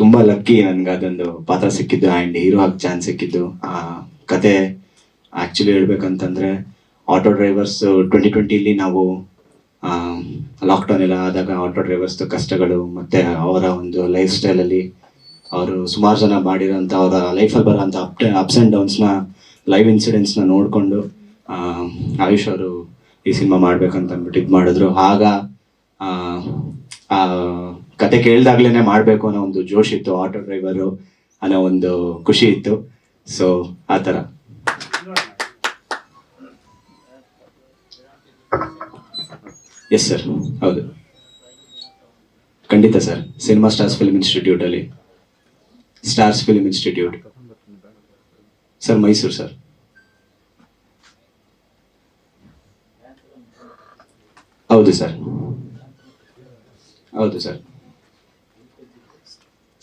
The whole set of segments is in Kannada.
ತುಂಬ ಲಕ್ಕಿ ನನ್ಗೆ ಅದೊಂದು ಪಾತ್ರ ಸಿಕ್ಕಿದ್ದು. ಆ್ಯಂಡ್ ಹೀರೋ ಆಗಿ ಚಾನ್ಸ್ ಸಿಕ್ಕಿದ್ದು. ಆ ಕತೆ ಆ್ಯಕ್ಚುಲಿ ಹೇಳ್ಬೇಕಂತಂದ್ರೆ ಆಟೋ ಡ್ರೈವರ್ಸ್ ಟ್ವೆಂಟಿ ಟ್ವೆಂಟಿಲಿ ನಾವು ಲಾಕ್ಡೌನ್ ಎಲ್ಲ ಆದಾಗ ಆಟೋ ಡ್ರೈವರ್ಸ್ ಕಷ್ಟಗಳು ಮತ್ತೆ ಅವರ ಒಂದು ಲೈಫ್ ಸ್ಟೈಲಲ್ಲಿ ಅವರು ಸುಮಾರು ಜನ ಮಾಡಿರೋಂಥ ಅವರ ಲೈಫಲ್ಲಿ ಬರೋಂಥ ಅಪ್ ಅಪ್ಸ್ ಆ್ಯಂಡ್ ಡೌನ್ಸ್ನ ಲೈವ್ ಇನ್ಸಿಡೆಂಟ್ಸ್ನ ನೋಡಿಕೊಂಡು ಆಯುಷ್ ಅವರು ಈ ಸಿನಿಮಾ ಮಾಡ್ಬೇಕಂತ ಅಂದ್ಬಿಟ್ಟು ಇದು ಮಾಡಿದ್ರು. ಆಗ ಕತೆ ಕೇಳ್ದಾಗ್ಲೇನೆ ಮಾಡಬೇಕು ಅನ್ನೋ ಒಂದು ಜೋಶ್ ಇತ್ತು ಆಟೋ ಡ್ರೈವರು ಅನ್ನೋ ಒಂದು ಖುಷಿ ಇತ್ತು. ಸೊ ಆ ಥರ. ಎಸ್ ಸರ್ ಹೌದು. ಖಂಡಿತ sir cinema stars film institute ಅಲ್ಲಿ. Stars film institute sir Mysuru sir ಹೌದು ಸರ್ ಹೌದು ಸರ್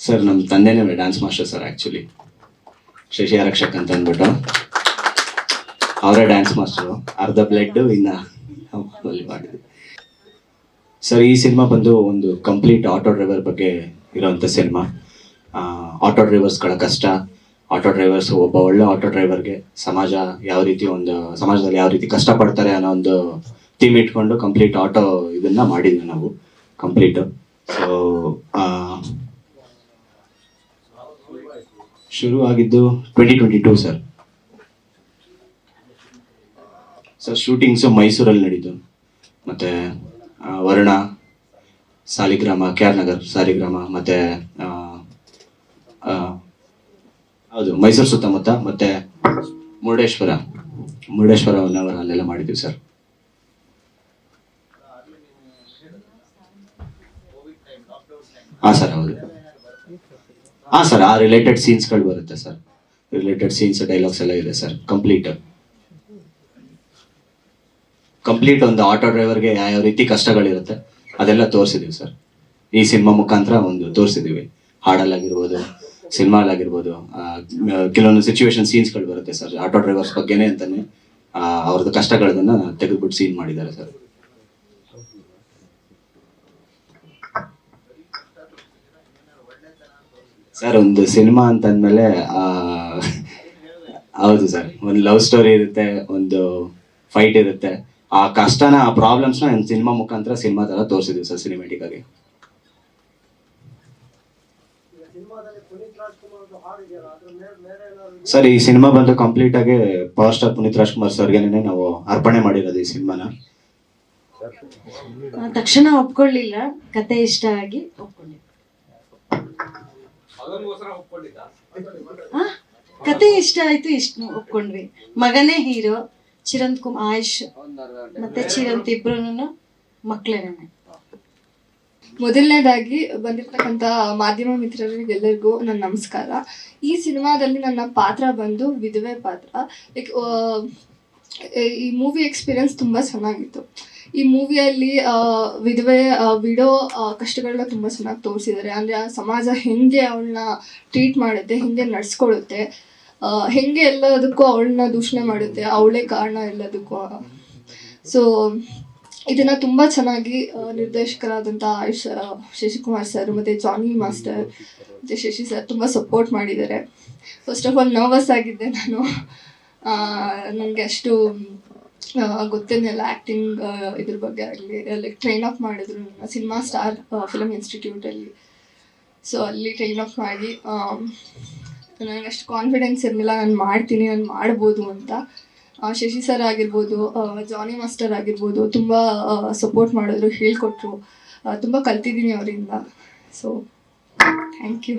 ಸರ್ ನಮ್ಮ ತಂದೆನೇ dance master sir actually Shashi Arakshak ಅಂತ ಅಂದ್ಬಿಟ್ಟು. ಅವರೇ ಡ್ಯಾನ್ಸ್ ಮಾಸ್ಟರು ಅರ್ಧ ಬ್ಲಡ್ ಇನ್ನ ಮಾಡಿದ್ವಿ ಸರ್ ಈ ಸಿನಿಮಾ ಬಂದು ಒಂದು ಕಂಪ್ಲೀಟ್ ಆಟೋ ಡ್ರೈವರ್ ಬಗ್ಗೆ ಇರೋವಂಥ ಸಿನಿಮಾ ಆಟೋ ಡ್ರೈವರ್ಸ್ಗಳ ಕಷ್ಟ. ಆಟೋ ಡ್ರೈವರ್ಸ್ ಒಬ್ಬ ಒಳ್ಳೆ ಆಟೋ ಡ್ರೈವರ್ಗೆ ಸಮಾಜ ಯಾವ ರೀತಿ ಒಂದು, ಸಮಾಜದಲ್ಲಿ ಯಾವ ರೀತಿ ಕಷ್ಟಪಡ್ತಾರೆ ಅನ್ನೋ ಒಂದು ಥೀಮ್ ಇಟ್ಕೊಂಡು ಕಂಪ್ಲೀಟ್ ಆಟೋ ಇದನ್ನ ಮಾಡಿದ್ವಿ ನಾವು. ಕಂಪ್ಲೀಟ್ ಸೊ ಶುರು ಆಗಿದ್ದು twenty twenty two sir sir shootings ಮೈಸೂರಲ್ಲಿ ನಡೀತು. ಮತ್ತೆ ವರ್ಣ, ಸಾಲಿಗ್ರಾಮ, ಕೆ ಆರ್ ನಗರ್, ಸಾಲಿಗ್ರಾಮ, ಮತ್ತೆ ಹೌದು, ಮೈಸೂರು ಸುತ್ತಮುತ್ತ, ಮತ್ತೆ ಮುರುಡೇಶ್ವರ. ಮುರುಡೇಶ್ವರ ಹೊನ್ನಾವರ ಅಲ್ಲೆಲ್ಲ ಮಾಡಿದ್ವಿ ಸರ್ ಹಾ ಸರ್ ಹೌದು. ಹಾ ಸರ್, ಆ ರಿಲೇಟೆಡ್ ಸೀನ್ಸ್ಗಳು ಬರುತ್ತೆ ಸರ್. ರಿಲೇಟೆಡ್ ಸೀನ್ಸ್ ಡೈಲಾಗ್ಸ್ ಎಲ್ಲ ಇದೆ ಸರ್ ಕಂಪ್ಲೀಟ್ ಕಂಪ್ಲೀಟ್ ಒಂದು ಆಟೋ ಡ್ರೈವರ್ಗೆ ಯಾವ ರೀತಿ ಕಷ್ಟಗಳಿರುತ್ತೆ, ಅದೆಲ್ಲ ತೋರಿಸಿದೀವಿ ಸರ್. ಈ ಸಿನಿಮಾ ಮುಖಾಂತರ ಒಂದು ತೋರಿಸಿದೀವಿ. ಹಾಡಲ್ಲಾಗಿರ್ಬೋದು ಸಿನಿಮಾಲಾಗಿರ್ಬೋದು ಕೆಲವೊಂದು ಸಿಚುವೇಶನ್ ಸೀನ್ಸ್ಗಳು ಬರುತ್ತೆ ಸರ್ ಆಟೋ ಡ್ರೈವರ್ಸ್ ಬಗ್ಗೆನೇ ಅಂತಾನೆ ಅವ್ರದ್ದು ಕಷ್ಟಗಳನ್ನ ತೆಗೆದ್ಬಿಟ್ಟು ಸೀನ್ ಮಾಡಿದ್ದಾರೆ ಸರ್. ಸರ್ ಒಂದು ಸಿನಿಮಾ ಅಂತಂದ್ಮೇಲೆ ಹೌದು ಸರ್ ಒಂದು ಲವ್ ಸ್ಟೋರಿ ಇರುತ್ತೆ ಒಂದು ಫೈಟ್ ಇರುತ್ತೆ. ಆ ಕಷ್ಟನ ಆ ಪ್ರಾಬ್ಲಮ್ಸ್ನ ಒಂದು ಸಿನಿಮಾ ಮುಖಾಂತರ ಸಿನಿಮಾ ಥರ ತೋರಿಸಿದ್ವಿ ಸರ್ ಸಿನಿಮ್ಯಾಟಿಕ್ ಆಗಿ. ಸರ್ ಈ ಸಿನಿಮಾ ಬಂದು ಕಂಪ್ಲೀಟ್ ಆಗಿ ಪವರ್ ಸ್ಟಾರ್ ಪುನೀತ್ ರಾಜ್ಕುಮಾರ್ ಸರ್ಗೆನೆ ನಾವು ಅರ್ಪಣೆ ಮಾಡಿರೋದು ಈ ಸಿನಿಮಾನ ತಕ್ಷಣ ಒಪ್ಕೊಳ್ಳಿಲ್ಲ. ಕತೆ ಇಷ್ಟ ಆಗಿ ಒಪ್ಕೊಂಡಿದ್ದೆ. ಆ, ಕತೆ ಇಷ್ಟ ಆಯ್ತು ಇಷ್ಟ ಒಪ್ಕೊಂಡ್ವಿ. ಮಗನೇ ಹೀರೋ ಚಿರಂತ್ ಕುಮಾರ್ ಆಯುಷ್ ಮತ್ತೆ ಚಿರಂತ್ ಇಬ್ರು ಮಕ್ಕಳೇ ಮೊದಲನೇದಾಗಿ ಬಂದಿರ್ತಕ್ಕಂಥ ಮಾಧ್ಯಮ ಮಿತ್ರರಿಗೆಲ್ಲರಿಗೂ ನನ್ನ ನಮಸ್ಕಾರ. ಈ ಸಿನಿಮಾದಲ್ಲಿ ನನ್ನ ಪಾತ್ರ ಬಂದು ವಿಧವೆ ಪಾತ್ರ. ಲೈಕ್ ಈ ಮೂವಿ ಎಕ್ಸ್ಪೀರಿಯನ್ಸ್ ತುಂಬ ಚೆನ್ನಾಗಿತ್ತು. ಈ ಮೂವಿಯಲ್ಲಿ ವಿಧವೆ ವಿಡೋ ಕಷ್ಟಗಳನ್ನ ತುಂಬ ಚೆನ್ನಾಗಿ ತೋರಿಸಿದ್ದಾರೆ ಅಂದರೆ ಆ ಸಮಾಜ ಹೆಂಗೆ ಅವಳನ್ನ ಟ್ರೀಟ್ ಮಾಡುತ್ತೆ, ಹೆಂಗೆ ನಡೆಸ್ಕೊಳ್ಳುತ್ತೆ ಹೇಗೆ ಎಲ್ಲದಕ್ಕೂ ಅವಳನ್ನ ದೂಷಣೆ ಮಾಡುತ್ತೆ, ಅವಳೇ ಕಾರಣ ಎಲ್ಲದಕ್ಕೂ. ಸೊ ಇದನ್ನ ತುಂಬ ಚೆನ್ನಾಗಿ ನಿರ್ದೇಶಕರಾದಂಥ ಆಯುಷ್ ಶಶಿಕುಮಾರ್ ಸರ್ ಮತ್ತು ಜಾನಿ ಮಾಸ್ಟರ್ ಮತ್ತು ಶಶಿ ಸರ್ ತುಂಬ ಸಪೋರ್ಟ್ ಮಾಡಿದ್ದಾರೆ ಫಸ್ಟ್ ಆಫ್ ಆಲ್ ನರ್ವಸ್ ಆಗಿದ್ದೆ ನಾನು. ನನಗೆ ಅಷ್ಟು ಆ, ಗೊತ್ತೇನಿಲ್ಲ ಆ್ಯಕ್ಟಿಂಗ್ ಇದ್ರ ಬಗ್ಗೆ ಆಗಲಿ ಲೈಕ್ ಟ್ರೈನ್ ಅಪ್ ಮಾಡಿದ್ರು ಸಿನಿಮಾ ಸ್ಟಾರ್ ಫಿಲಮ್ ಇನ್ಸ್ಟಿಟ್ಯೂಟಲ್ಲಿ ಸೊ ಅಲ್ಲಿ. ಟ್ರೈನ್ ಅಪ್ ಮಾಡಿ ನನಗೆ ಅಷ್ಟು ಕಾನ್ಫಿಡೆನ್ಸ್ ಇರಲಿಲ್ಲ ನಾನು ಮಾಡ್ತೀನಿ ನಾನು ಮಾಡ್ಬೋದು ಅಂತ. ಶಶಿ ಸರ್ ಆಗಿರ್ಬೋದು ಜಾನಿ ಮಾಸ್ಟರ್ ಆಗಿರ್ಬೋದು ತುಂಬ ಸಪೋರ್ಟ್ ಮಾಡಿದ್ರು ಹೇಳ್ಕೊಟ್ರು. ತುಂಬ ಕಲ್ತಿದ್ದೀನಿ ಅವರಿಂದ. So thank you